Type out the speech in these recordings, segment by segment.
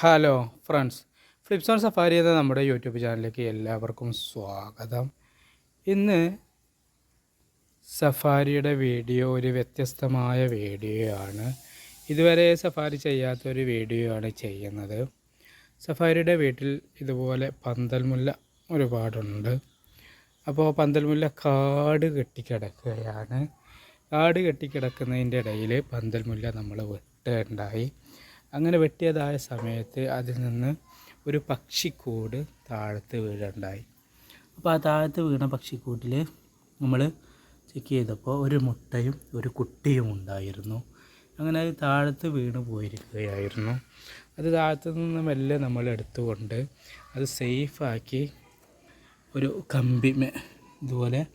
Hello friends ഫ്ലിപ്സോൺ safari എന്ന നമ്മുടെ YouTube ചാനലിലേക്ക് എല്ലാവർക്കും സ്വാഗതം. ഇന്ന് സഫാരിയുടെ വീഡിയോ ഒരു വ്യത്യസ്തമായ വീഡിയോ ആണ് ഇതുവരെ സഫാരി ചെയ്യാത്തൊരു വീഡിയോ ആണ് ചെയ്യുന്നത്. സഫാരിയുടെ വീട്ടിൽ ഇതുപോലെ പന്തൽമുല്ല ഒരുപാടുണ്ട്. അപ്പോൾ പന്തൽമുല്ല കാട് കെട്ടിക്കിടക്കുകയാണ്. കാട് കെട്ടിക്കിടക്കുന്നതിന്റെ ഇടയിൽ പന്തൽമുല്ല നമ്മൾ വെട്ടുണ്ടായി. അങ്ങനെ വെട്ടിയതായ സമയത്ത് അതിൽ നിന്ന് ഒരു പക്ഷിക്കൂട് താഴത്ത് വീഴുണ്ടായി. അപ്പോൾ ആ താഴത്ത് വീണ പക്ഷിക്കൂട്ടിൽ നമ്മൾ ചെക്ക് ചെയ്തപ്പോൾ ഒരു മുട്ടയും ഒരു കുട്ടിയും ഉണ്ടായിരുന്നു. അങ്ങനെ അത് താഴത്ത് വീണ് പോയിരിക്കുകയായിരുന്നു. അത് താഴത്തു നിന്ന് മെല്ലെ നമ്മൾ എടുത്തുകൊണ്ട് അത് സേഫാക്കി ഒരു കമ്പിമ ഇതുപോലെ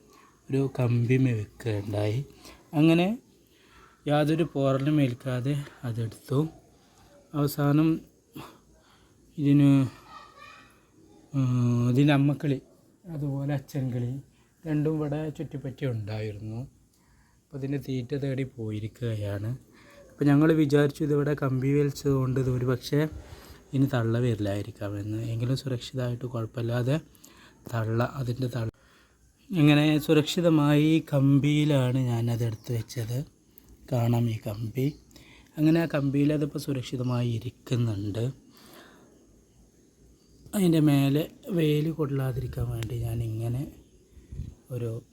ഒരു കമ്പിമ വെക്കുകയുണ്ടായി അങ്ങനെ യാതൊരു പോറലും ഏൽക്കാതെ അതെടുത്തു. അവസാനം ഇതിന് ഇതിന് അമ്മക്കളി അതുപോലെ അച്ഛൻകിളി രണ്ടും ഇവിടെ ചുറ്റിപ്പറ്റി ഉണ്ടായിരുന്നു. അപ്പോൾ ഇതിന്റെ തീറ്റ തേടി പോയിരിക്കുകയാണ്. അപ്പോൾ ഞങ്ങൾ വിചാരിച്ചു ഇതിവിടെ കമ്പി വലിച്ചതുകൊണ്ട് ഇത് ഒരു പക്ഷേ ഇനി തള്ള വരില്ലായിരിക്കാം എന്ന്. എങ്കിലും സുരക്ഷിതമായിട്ട് കുഴപ്പമില്ലാതെ തള്ള അതിന്റെ തള്ള. ഇങ്ങനെ സുരക്ഷിതമായി കമ്പിയിലാണ് ഞാനത് എടുത്തു വെച്ചത്. കാണാം ഈ കമ്പി. അങ്ങനെ ആ കമ്പിയിൽ അതിപ്പോൾ സുരക്ഷിതമായി ഇരിക്കുന്നുണ്ട് അതിന്റെ മേലെ വെയിൽ കൊള്ളാതിരിക്കാൻ വേണ്ടി ഞാൻ ഇങ്ങനെ ഒരു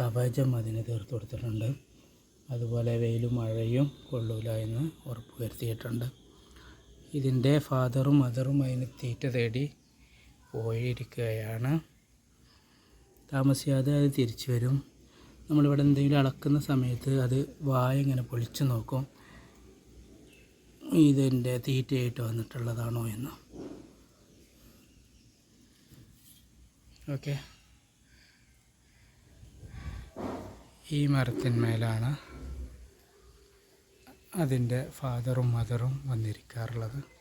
കവചം അതിന് തീർത്ത് കൊടുത്തിട്ടുണ്ട്. അതുപോലെ വെയിലും മഴയും കൊള്ളൂല എന്ന് ഉറപ്പ് വരുത്തിയിട്ടുണ്ട്. ഇതിന്റെ ഫാദറും മദറും അതിന് തീറ്റ തേടി പോയിരിക്കുകയാണ്. താമസിയാതെ അത് തിരിച്ചു വരും. നമ്മളിവിടെ എന്തെങ്കിലും അളക്കുന്ന സമയത്ത് അത് വായ ഇങ്ങനെ പൊളിച്ച് നോക്കും. ഇതിന്റെ തീറ്റയായിട്ട് വന്നിട്ടുള്ളതാണോ എന്ന്. ഓക്കെ. ഈ മരത്തിന്മേലാണ് അതിന്റെ ഫാദറും മദറും വന്നിരിക്കാറുള്ളത്.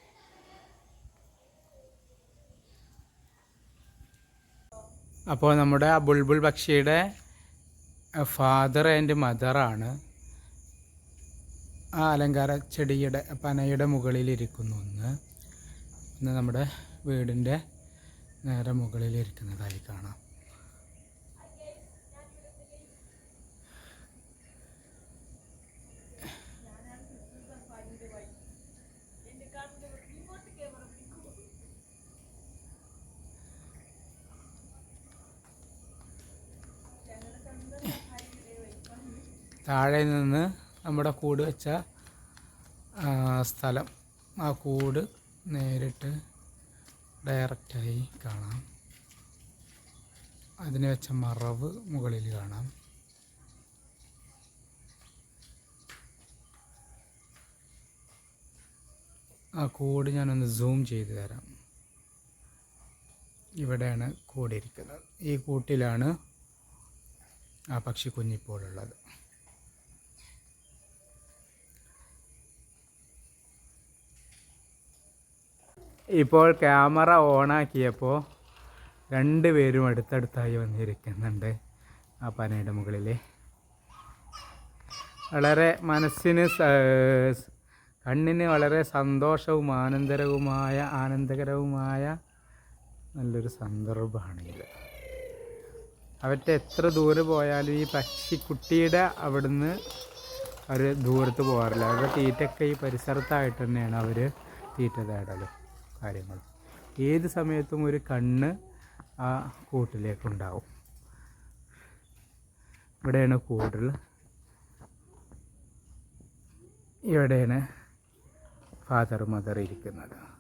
അപ്പോൾ നമ്മുടെ ബുൾബുൾ പക്ഷിയുടെ ഫാദർ ആൻഡ് മദറാണ് ആ അലങ്കാര ചെടിയുടെ പനയുടെ മുകളിലിരിക്കുന്നു ഒന്ന്. ഇന്ന് നമ്മുടെ വീടിന്റെ നേരെ മുകളിലിരിക്കുന്നതായി കാണാം. താഴെ നിന്ന് നമ്മുടെ കൂട് വെച്ച സ്ഥലം. ആ കൂട് നേരിട്ട് ഡയറക്റ്റായി കാണാം. അതിന് വെച്ച മറവ് മുകളിൽ കാണാം. ആ കൂട് ഞാനൊന്ന് സൂം ചെയ്ത് തരാം. ഇവിടെയാണ് കൂടിയിരിക്കുന്നത് ഈ കൂട്ടിലാണ് ആ പക്ഷി കുഞ്ഞിപ്പോഴുള്ളത് ഇപ്പോൾ ക്യാമറ ഓണാക്കിയപ്പോൾ രണ്ട് പേരും അടുത്തടുത്തായി വന്നിരിക്കുന്നുണ്ട് ആ പനയുടെ മുകളിൽ വളരെ മനസ്സിന് കണ്ണിന് വളരെ സന്തോഷവും ആനന്ദരവുമായ ആനന്ദകരവുമായ നല്ലൊരു സന്ദർഭമാണിത്. അവറ്റ എത്ര ദൂരെ പോയാലും ഈ പക്ഷിക്കുട്ടിയുടെ അവിടുന്ന് അവർ ദൂരത്ത് പോകാറില്ല. അവരുടെ തീറ്റൊക്കെ ഈ പരിസരത്തായിട്ട് തന്നെയാണ് അവർ തീറ്റ തേടലും. കാര്യങ്ങൾ. ഏത് സമയത്തും ഒരു കണ്ണ് ആ കൂട്ടിലേക്കുണ്ടാവും. ഇവിടെയാണ് കൂടുതൽ. ഇവിടെയാണ് ഫാദർ മദർ ഇരിക്കുന്നത്.